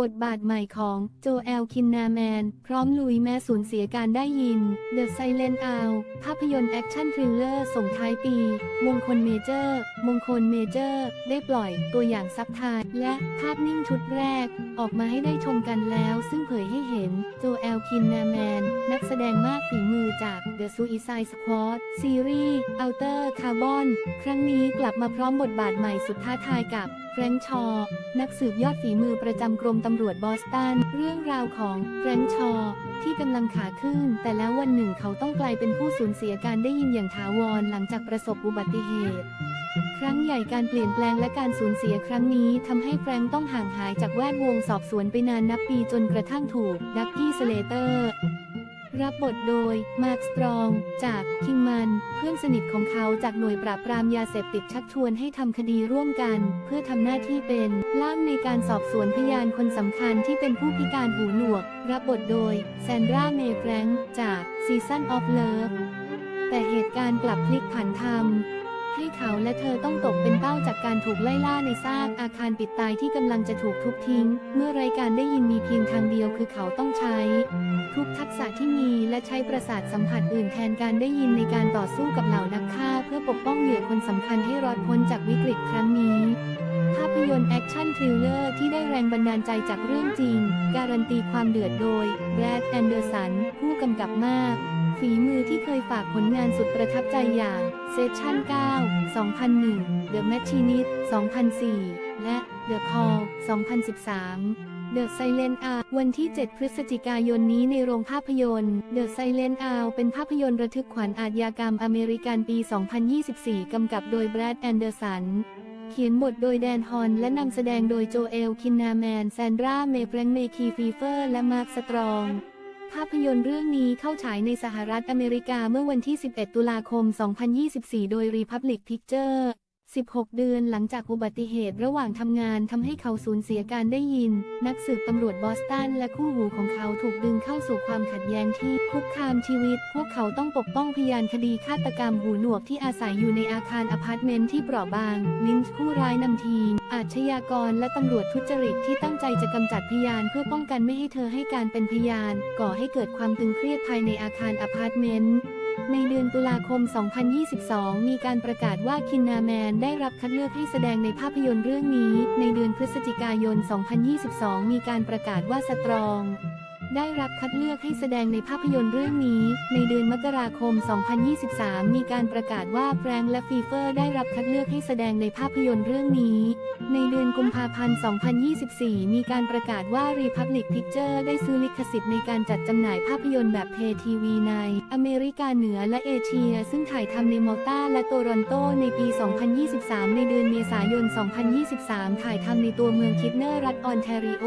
บทบาทใหม่ของโจแอลคินนาแมน พร้อมลุยแม้สูญเสียการได้ยิน The Silent Owl ภาพยนตร์แอคชั่นทริลเลอร์ส่งท้ายปี มงคลเมเจอร์ มงคลเมเจอร์ ได้ปล่อยตัวอย่างซับไทยและภาพนิ่งชุดแรก ออกมาให้ได้ชมกันแล้วซึ่งเผยให้เห็นโจแอลคินนาแมน นักแสดงมากฝีมือจาก The Suicide Squad ซีรีส์ Outer Carbon ครั้งนี้กลับมาพร้อมบทบาทใหม่สุดท้าทายกับแฟรงชอว์นักสืบยอดฝีมือประจำกรมตำรวจบอสตัน เรื่องราวของแฟรงชอว์ที่กำลังขาขึ้น แต่แล้ววันหนึ่งเขาต้องกลายเป็นผู้สูญเสียการได้ยินอย่างถาวรหลังจากประสบอุบัติเหตุ ครั้งใหญ่การเปลี่ยนแปลงและการสูญเสียครั้งนี้ทำให้แฟรงค์ต้องห่างหายจากแวดวงสอบสวนไปนานนับปีจนกระทั่งถูกดักกี้สเลเตอร์ รับบทโดย มาร์คสตรอง จากคิงมัน เพื่อนสนิทของเขาจากหน่วยปราบปรามยาเสพติดชักชวนให้ทำคดีร่วมกัน เพื่อทำหน้าที่เป็นล่ามในการสอบสวนพยานคนสำคัญที่เป็นผู้พิการหูหนวก รับบทโดย แซนดรา เมแฟรงจากซีซั่นออฟเลิฟแต่เหตุการณ์กลับพลิกผันทำ ให้เขาและเธอต้องตกเป็นเป้าจากการถูกไล่ล่าในซากอาคารปิดตายที่กำลังจะถูกทุบทิ้ง เมื่อรายการได้ยินมีเพียงทางเดียวคือเขาต้องใช้ ทุกทักษะที่มีและใช้ประสาทสัมผัสอื่นแทนการได้ยินในการต่อสู้กับเหล่านักฆ่า เพื่อปกป้องเหยื่อคนสำคัญให้รอดพ้นจากวิกฤตครั้งนี้ภาพยนตร์แอคชั่นทริลเลอร์ที่ได้แรงบันดาลใจจากเรื่องจริง การันตีความเดือดโดยแบรดแอนเดอร์สัน ผู้กำกับมาก ฝีมือที่เคยฝากผลงานสุดประทับใจอย่าง Session 9 2001 The Machinist 2004 และ The Call 2013 The Silent Hour วันที่ 7 พฤศจิกายนนี้ในโรงภาพยนตร์ The Silent Hour เป็นภาพยนตร์ระทึกขวัญอาชญากรรมอเมริกันปี 2024 กำกับโดยแบรดแอนเดอร์สัน เขียนบทโดยแดนฮอน และนำแสดงโดยโจเอล คินนาแมน แซนดรา เมย์แฟรงเมคีฟีเฟอร์ และมาร์ค สตรอง ภาพยนตร์เรื่องนี้เข้าฉายในสหรัฐอเมริกาเมื่อวันที่ 11 ตุลาคม 2024 โดย Republic Picture 16 เดือนหลังจากอุบัติเหตุระหว่างทำงานทำให้เขาสูญเสียการได้ยิน นักสืบตำรวจบอสตันและคู่หูของเขาถูกดึงเข้าสู่ความขัดแย้งที่คุกคามชีวิต พวกเขาต้องปกป้องพยานคดีฆาตกรรมหูหนวกที่อาศัยอยู่ในอาคารอพาร์ตเมนต์ที่เปราะบาง ลินช์ผู้ร้ายนำทีม อาชญากรและตำรวจทุจริตที่ตั้งใจจะกำจัดพยานเพื่อป้องกันไม่ให้เธอให้การเป็นพยาน ก่อให้เกิดความตึงเครียดภายในอาคารอพาร์ตเมนต์ ในเดือนตุลาคม 2022 มีการประกาศว่าคินนาแมนได้รับคัดเลือกให้แสดงในภาพยนตร์เรื่องนี้ ในเดือนพฤศจิกายน 2022 มีการประกาศว่าสตรองได้รับคัดเลือกให้แสดงในภาพยนตร์เรื่องนี้ ในเดือนมกราคม 2023 มีการประกาศว่าแฟรงและฟีเฟอร์ได้รับคัดเลือกให้แสดงในภาพยนตร์เรื่องนี้ ในาพันธ์ 2024 มีการประกาศว่า Republic Picture ได้ซื้อลิขสิทธิ์ในการจัดจำหน่ายภาพยนตร์แบบเพทีวีใน อเมริกาเหนือและเอเชีย ซึ่งถ่ายทำในมอลตาและโตรอนโตในปี 2023 ในเดือนเมษายน 2023 ถ่ายทำในตัวเมืองคิดเนอร์รัฐออนแทริโอ